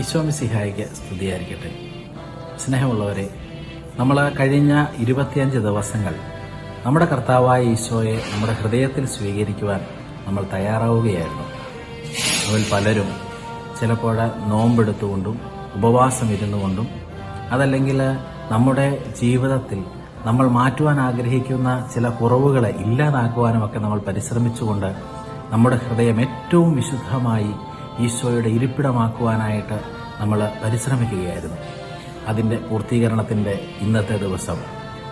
ഈശോമിസിഹായിക്ക് സ്തുതിയായിരിക്കട്ടെ. സ്നേഹമുള്ളവരെ നമ്മൾ കഴിഞ്ഞ ഇരുപത്തിയഞ്ച് ദിവസങ്ങൾ നമ്മുടെ കർത്താവായ ഈശോയെ നമ്മുടെ ഹൃദയത്തിൽ സ്വീകരിക്കുവാൻ നമ്മൾ തയ്യാറാവുകയായിരുന്നു. അതിൽ പലരും ചിലപ്പോൾ നോമ്പെടുത്തുകൊണ്ടും ഉപവാസം ഇരുന്നുകൊണ്ടും അതല്ലെങ്കിൽ നമ്മുടെ ജീവിതത്തിൽ നമ്മൾ മാറ്റുവാൻ ആഗ്രഹിക്കുന്ന ചില കുറവുകളെ ഇല്ലാതാക്കുവാനുമൊക്കെ നമ്മൾ പരിശ്രമിച്ചുകൊണ്ട് നമ്മുടെ ഹൃദയം ഏറ്റവും വിശുദ്ധമായി ഈശോയുടെ ഇരിപ്പിടമാക്കുവാനായിട്ട് നമ്മൾ പരിശ്രമിക്കുകയായിരുന്നു. അതിന്റെ പൂർത്തീകരണത്തിന്റെ ഇന്നത്തെ ദിവസം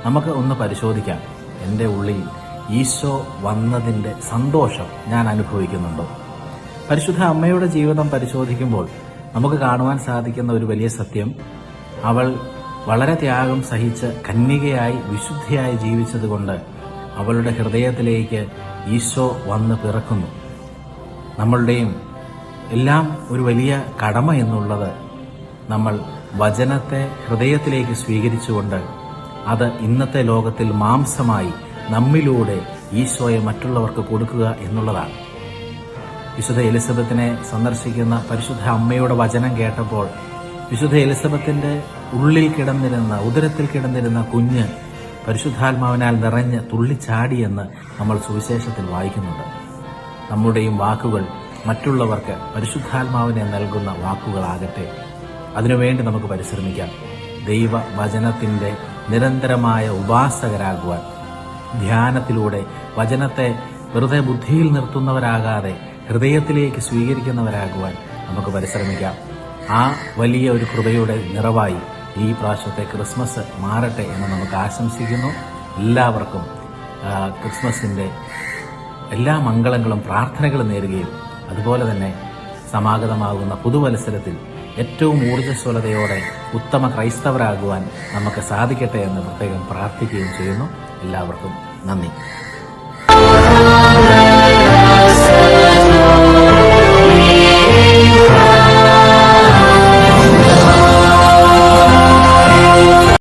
നമുക്ക് ഒന്ന് പരിശോധിക്കാം. എന്റെ ഉള്ളിൽ ഈശോ വന്നതിന്റെ സന്തോഷം ഞാൻ അനുഭവിക്കുന്നുണ്ടോ. പരിശുദ്ധ അമ്മയുടെ ജീവിതം പരിശോധിക്കുമ്പോൾ നമുക്ക് കാണുവാൻ സാധിക്കുന്ന ഒരു വലിയ സത്യം അവൾ വളരെ ത്യാഗം സഹിച്ച് കന്യകയായി വിശുദ്ധിയായി ജീവിച്ചതുകൊണ്ട് അവളുടെ ഹൃദയത്തിലേക്ക് ഈശോ വന്ന് പിറക്കുന്നു. നമ്മളുടെയും എല്ലാം ഒരു വലിയ കടമ എന്നുള്ളത് നമ്മൾ വചനത്തെ ഹൃദയത്തിലേക്ക് സ്വീകരിച്ചുകൊണ്ട് അത് ഇന്നത്തെ ലോകത്തിൽ മാംസമായി നമ്മിലൂടെ ഈശോയെ മറ്റുള്ളവർക്ക് കൊടുക്കുക എന്നുള്ളതാണ്. വിശുദ്ധ എലിസബത്തിനെ സന്ദർശിക്കുന്ന പരിശുദ്ധ അമ്മയുടെ വചനം കേട്ടപ്പോൾ വിശുദ്ധ എലിസബത്തിന്റെ ഉള്ളിൽ കിടന്നിരുന്ന ഉദരത്തിൽ കിടന്നിരുന്ന കുഞ്ഞ് പരിശുദ്ധാത്മാവിനാൽ നിറഞ്ഞ് തുള്ളിച്ചാടിയെന്ന് നമ്മൾ സുവിശേഷത്തിൽ വായിക്കുന്നുണ്ട്. നമ്മുടെയും വാക്കുകൾ മറ്റുള്ളവർക്ക് പരിശുദ്ധാത്മാവിനെ നൽകുന്ന വാക്കുകളാകട്ടെ. അതിനുവേണ്ടി നമുക്ക് പരിശ്രമിക്കാം. ദൈവ വചനത്തിന്റെ നിരന്തരമായ ഉപാസകരാകുവാൻ ധ്യാനത്തിലൂടെ വചനത്തെ വെറുതെ ബുദ്ധിയിൽ നിർത്തുന്നവരാകാതെ ഹൃദയത്തിലേക്ക് സ്വീകരിക്കുന്നവരാകുവാൻ നമുക്ക് പരിശ്രമിക്കാം. ആ വലിയ ഒരു കൃപയുടെ നിറവായി ഈ പ്രാവശ്യത്തെ ക്രിസ്മസ് മാറട്ടെ എന്ന് നമുക്ക് ആശംസിക്കുന്നു. എല്ലാവർക്കും ക്രിസ്മസിന്റെ എല്ലാ മംഗളങ്ങളും പ്രാർത്ഥനകളും നേരുകയും അതുപോലെ തന്നെ സമാഗതമാകുന്ന പുതുവത്സരത്തിൽ ഏറ്റവും ഊർജസ്വലതയോടെ ഉത്തമ ക്രൈസ്തവരാകുവാൻ നമുക്ക് സാധിക്കട്ടെ എന്ന് പ്രത്യേകം പ്രാർത്ഥിക്കുകയും ചെയ്യുന്നു. എല്ലാവർക്കും നന്ദി.